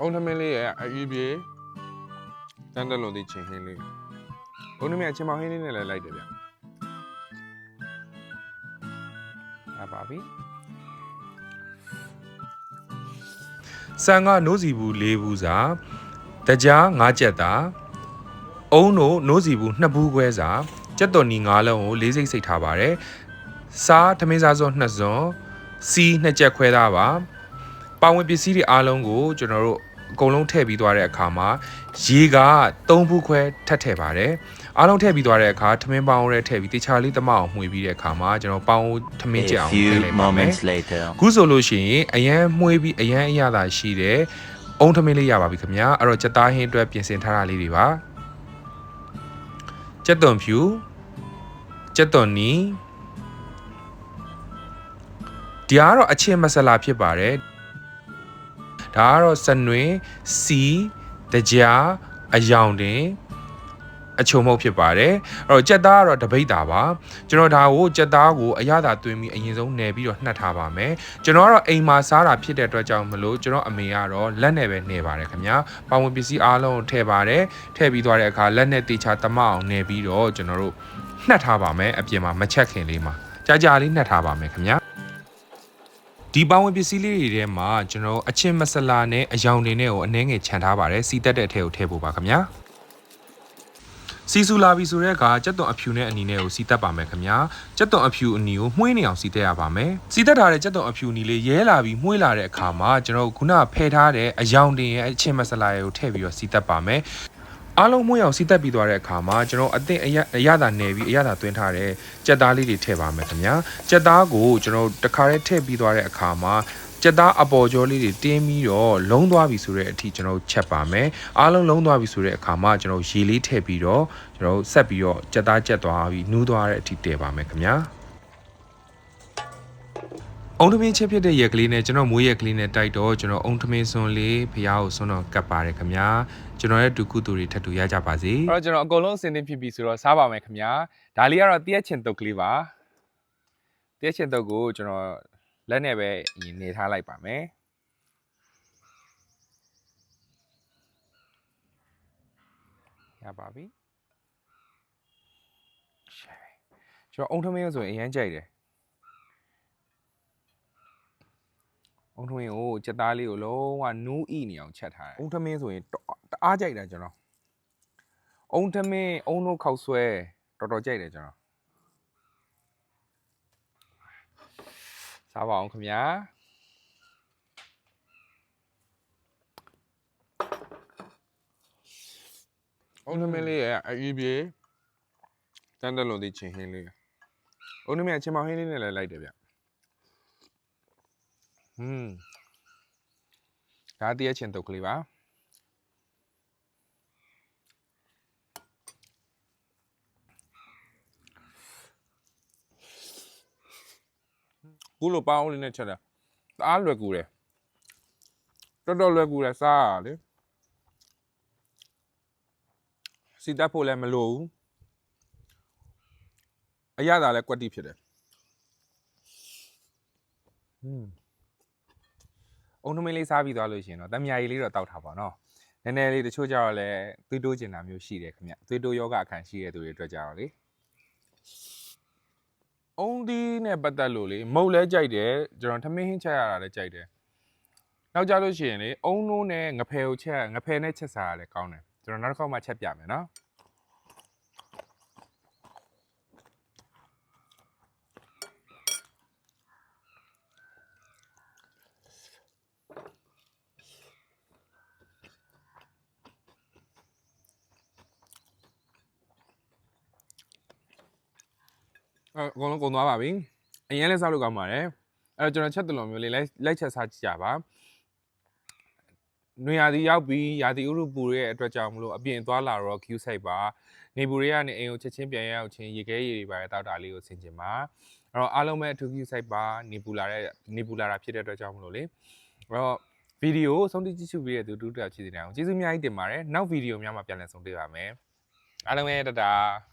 အုံးသမင်းလေးရဲ့အကြီးပြေတန်တလုံးဒီချင်းဟင်းလေးအုံးသမင်းအချင်းမောင်ဟင်းလေးနဲ့လည်းလိုက်တယ်ဗျရပါပြီဆန်ကနိုးစီဘူး၄ဘူးစာတကြား၅ချက်တာအုံးတို့နိုးစီဘူး2ဘူးခွဲစာကြက်တော်နီ၅လုံးကို၄စိတ်စိတ်ထားပါတယ်စားထမင်းစားစော2စွန်းစီ2ချက်ခွဲသားပါ ပါဝင်ပစ္စည်းတွေအားလုံးကိုကျွန်တော်တို့အကုန်လုံးထည့်ပြီးသွားတဲ့အခါမှာရေက3ဘူးခွဲထပ်ထည့်ပါတယ်အားလုံးထည့်ပြီးသွားတဲ့အခါထမင်းပေါင်းရဲထည့်ပြီးတခြားလေးတမအောင်မှွေပြီးတဲ့အခါမှာကျွန်တော်ပေါင်းထမင်းကြက် A အောင် few ထည့်လိုက်ပါမယ် moments later. ခုဆိုလို့ရှိရင်အရန်မှွေးပြီးအရန်အရသာရှိတယ်အုံထမင်းလေးရပါပြီခင်ဗျာအဲ့တော့ကြက်သားဟင်းအတွက်ပြင်ဆင်ထားတာလေးတွေပါကြက်သွန်ဖြူကြက်သွန်နီဒီကတော့အချင်းမဆလာဖြစ်ပါတယ် ဒါကတော့စနွင်စီတကြားအယောင်တင်အချုံမုတ်ဖြစ်ပါတယ်အဲ့တော့ကြက်သားကတော့တပိတ်တာပါကျွန်တော်ဒါကိုကြက်သားကိုအရသာသွင်းပြီးအရင်ဆုံးနယ်ပြီးတော့နှက်ထားပါမယ်ကျွန်တော်ကတော့အိမ်မှာစားတာဖြစ်တဲ့အတွက်ကြောင့်မလို့ကျွန်တော်အမေကတော့လက်နဲ့ပဲနှယ်ပါတယ်ခင်ဗျာပါဝင်ပစ္စည်းအားလုံးကိုထည့်ပါတယ်ထည့်ပြီးသွားတဲ့အခါလက်နဲ့တေချာတမအောင်နှယ်ပြီးတော့ကျွန်တော်တို့နှက်ထားပါမယ်အပြင်မှာမချက်ခင်လေးမှာကြာကြာလေးနှက်ထားပါမယ်ခင်ဗျာ ဒီပါဝင်ပစ္စည်းလေးတွေထဲမှာကျွန်တော်အချင်းမဆလာနဲ့အယောင်တွေနဲ့ကိုအနှဲငယ်ခြံထားပါတယ်စီတက်တဲ့အထက်ကိုထည့်ဖို့ပါခင်ဗျာစီဆူလာပြီဆိုတဲ့အခါကြက်သွန်အဖြူနဲ့အနီနဲ့ကိုစီတက်ပါမယ်ခင်ဗျာကြက်သွန်အဖြူအနီကိုမှုှေးနေအောင်စီတက်ရပါမယ်စီတက်ထားတဲ့ကြက်သွန်အဖြူအနီလေးရဲလာပြီးမှုှေးလာတဲ့အခါမှာကျွန်တော်တို့ခုနဖယ်ထားတဲ့အယောင်တင်ရဲ့အချင်းမဆလာရဲ့ကိုထည့်ပြီးတော့စီတက်ပါမယ် အားလုံးမှုှေးအောင်စီတက်ပြီးသွားတဲ့အခါမှာကျွန်တော်အသင့်အရအရသာနယ်ပြီးအရသာသွင်းထားတဲ့ကြက်သားလေးတွေထည့်ပါမယ်ခင်ဗျာကြက်သားကိုကျွန်တော်တခါတည်းထည့်ပြီးသွားတဲ့အခါမှာကြက်သားအပေါ်ကျော်လေးတွေတင်းပြီးတော့လုံးသွားပြီဆိုတဲ့အထိကျွန်တော်ချက်ပါမယ်အားလုံးလုံးသွားပြီဆိုတဲ့အခါမှာကျွန်တော်ရေလေးထည့်ပြီးတော့ကျွန်တော်ဆက်ပြီးတော့ကြက်သားကြက်သွားပြီးနူးသွားတဲ့အထိတည်ပါမယ်ခင်ဗျာအုံ ထမင်းချက်ဖြစ်တဲ့ရက်ကလေးနဲ့ကျွန်တော်မွေးရက်ကလေးနဲ့တိုက်တော့ကျွန်တော်အုံထမင်းစွန်းလေးဖះကိုစွန်းတော့ကတ်ပါတယ်ခင်ဗျာကျွန်တော်ရဲ့ဒုကုတူတွေထပ်တူရကြပါစေအဲ့တော့ကျွန်တော်အကုန်လုံးအစင်းသင်းဖြစ်ပြီဆိုတော့စားပါမယ်ခင်ဗျာဒါလေးကတော့တရက်ချင်တုတ်ကလေးပါတရက်ချင်တုတ်ကိုကျွန်တော်လက်နဲ့ပဲအရင်နေထားလိုက်ပါမယ်ရပါပြီရှယ်ကျွန်တော်အုံထမင်းကိုဆိုရင်အရန်ကြိုက်တယ် အုံထမင်းကိုစက်သားလေးကိုလုံးဝနူးဣနေအောင်ချက်ထားတယ်အုံထမင်းဆိုရင်တအားကြိုက်တာကျွန်တော်အုံထမင်းအုံတို့ခောက်ဆွဲတော်တော်ကြိုက်တယ်ကျွန်တော်စားပါအောင်ခင်ဗျာအုံထမင်းလေးရဲ့အကြီးပြေတန်တလုံးဒီချင်းဟင်းလေးအုံထမင်းအချင်းမောင်ဟင်းလေးနဲ့လည်းလိုက်တယ်ဗျ ဟွန်းဒါတည်းချင်းတုတ်ကလေးပါခုလိုပေါင်းလေးနဲ့ချက်တာတအားလွယ်ကူတယ်တော်တော်လွယ်ကူတယ်စားရလေစီတက်ဖို့လည်းမလိုဘူးအရသာလည်းကွက်တိဖြစ်တယ်ဟွန်း အုံထမင်းလေးစားပြီးသွားလို့ရှိရင်တော့တမယာကြီးလေးတော့တောက်ထားပါတော့နည်းနည်းလေးတချို့ကြတော့လည်းသွေးတိုးကျင်တာမျိုးရှိတယ်ခင်ဗျသွေးတိုးယောဂအခန်းရှိတဲ့သူတွေအတွက်ကြတော့လေအုံးဒီနဲ့ပတ်သက်လို့လေမုတ်လဲကြိုက်တယ်ကျွန်တော်ထမင်းဟင်းချက်ရတာလည်းကြိုက်တယ်နောက်ကြလို့ရှိရင်လေအုံးနိုးနဲ့ငဖယ်ကိုချက်ငဖယ်နဲ့ချက်စားရလဲကောင်းတယ်ကျွန်တော်နောက်တစ်ခေါက်မှချက်ပြမယ်နော် အဲအကုန်လုံးကုန်သွားပါပြီအရင်လဲစားလို့ကောင်းပါတယ်အဲ့တော့ကျွန်တော်ချက်တလုံးမျိုးလေးလိုက်လိုက်ချက်စားကြည့်ကြပါနွေရာသီရောက်ပြီးရာသီဥတုပူရဲ့အတွက်ကြောင့်မလို့အပြင်သွားလာတော့ queue site ပါနေပူတွေကနေအိမ်ကိုချက်ချင်းပြန်ရအောင်ချင်းရေခဲရေတွေပါတောက်တာလေးကိုဆင်ကျင်ပါအဲ့တော့အားလုံးပဲအထူး queue site ပါနေပူလာတဲ့နေပူလာတာဖြစ်တဲ့အတွက်ကြောင့်မလို့လေအဲ့တော့ဗီဒီယိုဆုံးတိကြည့်ရှုပေးတဲ့သူတူတူချစ်တဲ့အောင်ကျေးဇူးအများကြီးတင်ပါတယ်နောက်ဗီဒီယိုများမှာပြန်လည်ဆုံတွေ့ပါမယ်အားလုံးပဲတတား